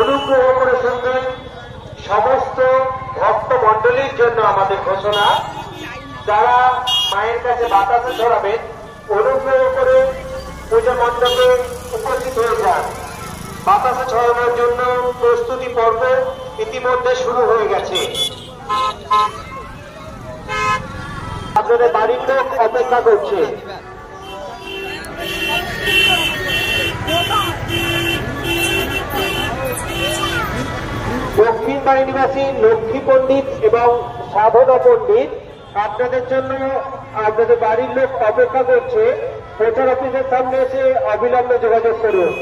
অনুগ্রহ করে শুনবেন সমস্ত ভক্ত মণ্ডলীর জন্য আমাদের ঘোষণা। যারা মায়ের কাছে বাতাসে ছড়াবেন, অনুগ্রহ করে পূজা মণ্ডপে উপস্থিত হয়ে যান। বাতাসে ছড়ানোর জন্য প্রস্তুতি পর্ব ইতিমধ্যে শুরু হয়ে গেছে। আপনাদের বাড়ির লোক অপেক্ষা করছে। দক্ষিণ নিবাসী, লক্ষ্মী পণ্ডিত এবং সাধনা পণ্ডিত, আপনাদের জন্য আপনাদের বাড়ির লোক অপেক্ষা করছে। প্রচার অফিসের সামনে এসে অবিলম্বে যোগাযোগ করুন।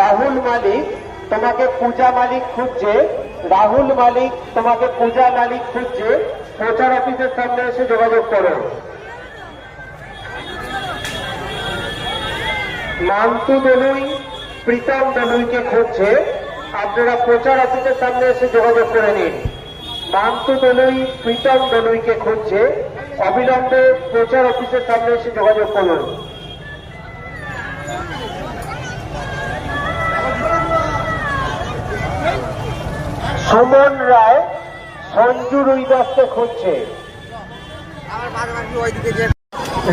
রাহুল মালিক তোমাকে পূজা মালিক খুঁজছে। রাহুল মালিক তোমাকে পূজা মালিক খুঁজছে। প্রচার অফিসের সামনে এসে যোগাযোগ করো। মান্তু দলুই প্রীতম দলুইকে খুঁজছে। আপনারা প্রচার অফিসের সামনে এসে যোগাযোগ করে নিন। মান্তু দলুই প্রীতম দলুইকে খুঁজছে। অবিলম্বে প্রচার অফিসের সামনে এসে যোগাযোগ করুন। সুমন রায় সঞ্জু রুইদাসকে খুঁজছে।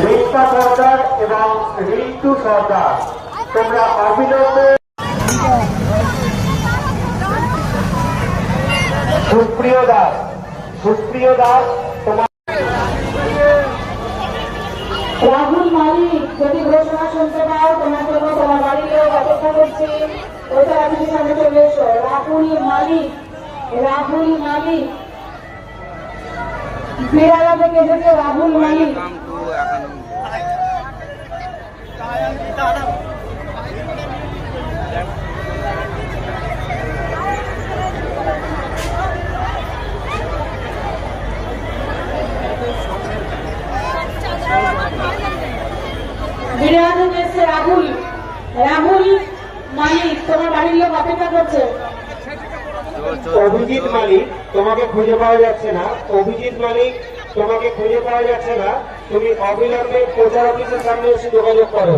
রিক্তা সর্দার এবং রিন্টু সর্দার। তোমরা অবিলম্বে সুপ্রিয় দাস সুপ্রিয় দাস তোমার রাহুল মালিক যদি ঘোষণা শুনতে পাও তোমার জন্য তোমার বাড়ির লোক অপেক্ষা করছে। কোথা অফিসের সামনে চলে এসো। রাহুল মালিক রাহুল মালিক। বিড়ালা থেকে এসেছে রাহুল মালিক কাম তো এখন বিড়ালা থেকে এসেছে রাহুল রাহুল মালিক তোমার বাড়ির লোক অপেক্ষা করছে চোর চোর অভিজিৎ মালিক তোমাকে খুঁজে পাওয়া যাচ্ছে না। অভিজিৎ মালিক তোমাকে খুঁজে পাওয়া যাচ্ছে না। তুমি অবিলম্বে প্রচার অফিসের সামনে এসে যোগাযোগ করো।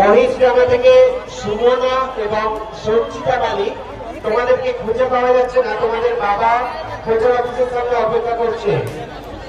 মহিষ থেকে সুমনা এবং সঞ্চিতা মালিক তোমাদেরকে খুঁজে পাওয়া যাচ্ছে না। তোমাদের বাবা প্রচার অফিসের সামনে অপেক্ষা করছে।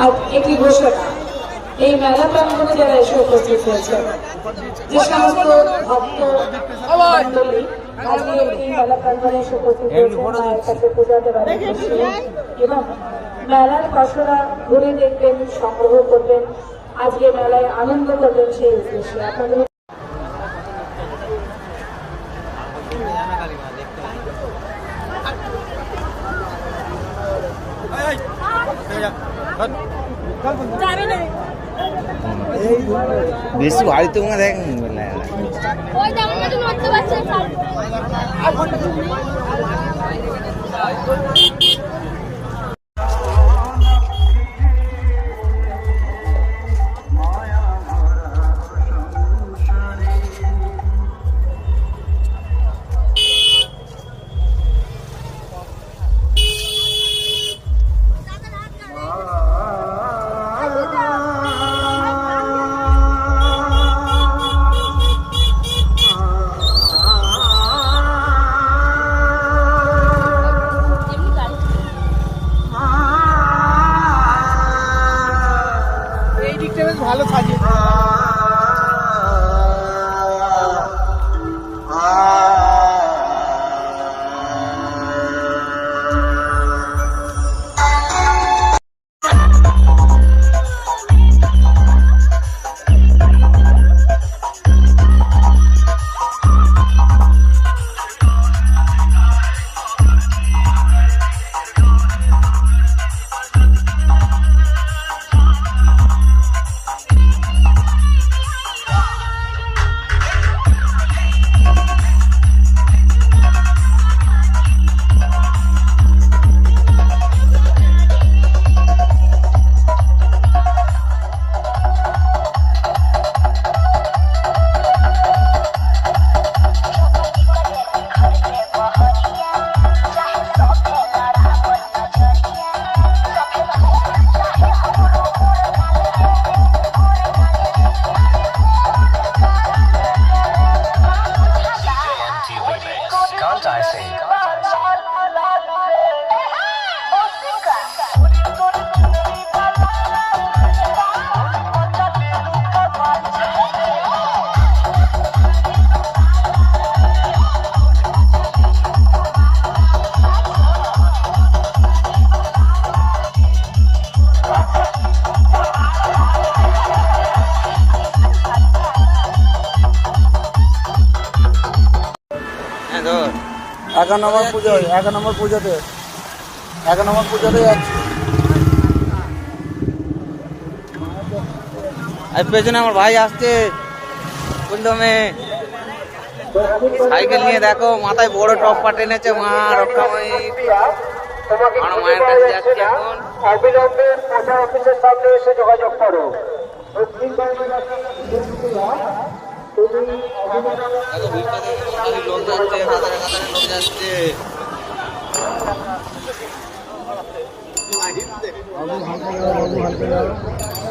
আর একটি ঘোষণা, এই মেলা প্রাঙ্গণে যারা এসে উপস্থিত হয়েছে, যে সমস্ত ভক্ত আজকে এবং মেলার ঘুরে সংগ্রহ করবেন, আজকে মেলায় আনন্দ করবেন সেই উদ্দেশ্যে। বেশি বাড়িতে কোনো দেখ ওই I say. এক নম্বর পুজো এক নম্বর পুজোতে এক নম্বর পুজোতে যাচ্ছি আর পেছনে আমার ভাই আসছে। বুঝলামে সাইকেল নিয়ে দেখো মাথায় বড় টপ্পা টেনেছে মা রক্ষাময়ী। আমার মায়ের কাছে যাচ্ছি এখন। অবিলম্বে প্রচার অফিসের সামনে এসে যোগাযোগ করো। লোক যাচ্ছে হাজারে হাজারে লোক যাচ্ছে হালকা হালকা।